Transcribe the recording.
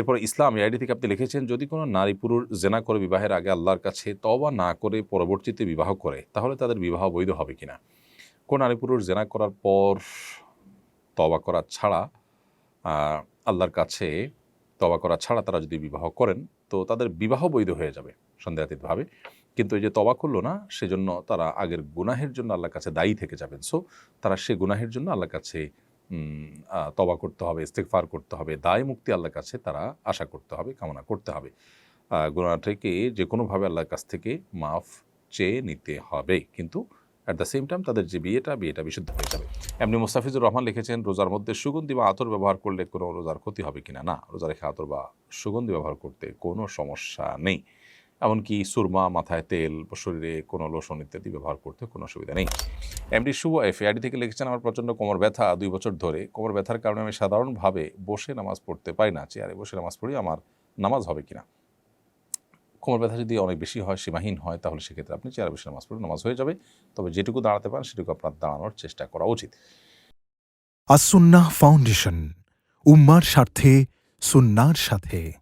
এরপর ইসলাম আইডি থেকে আপনি লিখেছেন, যদি কোনো নারী পুরুষ জেনা করে বিবাহের আগে আল্লাহর কাছে তবা না করে পরবর্তীতে বিবাহ করে, তাহলে তাদের বিবাহ বৈধ হবে কিনা? কোন নারী পুরুষ জেনা করার পর তবা করা ছাড়া আল্লাহর কাছে তবা করা ছাড়া তারা যদি বিবাহ করেন, তো তাদের বিবাহ বৈধ হয়ে যাবে সন্দেহাতীতভাবে। কিন্তু এই যে তবা করল না, সেজন্য তারা আগের গুনাহের জন্য আল্লাহর কাছে দায়ী থেকে যাবেন। সো তারা সে গুনাহের জন্য আল্লাহর কাছে তবা করতে হবে ইস্তেকফার করতে হবে দায় মুক্তি আল্লাহর কাছে তারা আশা করতে হবে কামনা করতে হবে। আহ, গুনাহটাকে যে কোনোভাবে আল্লাহর কাছ থেকে মাফ চেয়ে নিতে হবে। কিন্তু অ্যাট দ্য সেম টাইম তাদের যে বিয়েটা বিয়েটা বিশুদ্ধ হয়ে যাবে। এমনি মুস্তাফিজুর রহমান লিখেছেন রোজার মধ্যে সুগন্ধি বা আতর ব্যবহার করলে কোনো রোজার ক্ষতি হবে কিনা? না রোজা রেখে আতর বা সুগন্ধি ব্যবহার করতে কোনো সমস্যা নেই। এমনকি সুরমা, মাথায় তেল, শরীরে কোনো লোশন ইত্যাদি ব্যবহার করতে কোনো অসুবিধা নেই। এমডি শুভ এফএআইডি থেকে লিখেছেন, আমার প্রচণ্ড কোমর ব্যথা দুই বছর ধরে। কোমর ব্যথার কারণে আমি সাধারণভাবে বসে নামাজ পড়তে পারি না। চেয়ারে বসে নামাজ পড়ি, আমার নামাজ হবে কিনা? কোমর ব্যথা যদি অনেক বেশি হয়, সীমাহীন হয়, তাহলে সেক্ষেত্রে আপনি চেয়ারে বসে নামাজ পড়ে নামাজ হয়ে যাবে। তবে যেটুকু দাঁড়াতে পারেন, সেটুকু আপনার দাঁড়ানোর চেষ্টা করা উচিত। আসুন্নাহ ফাউন্ডেশন, উম্মার স্বার্থে, সুন্নার সাথে।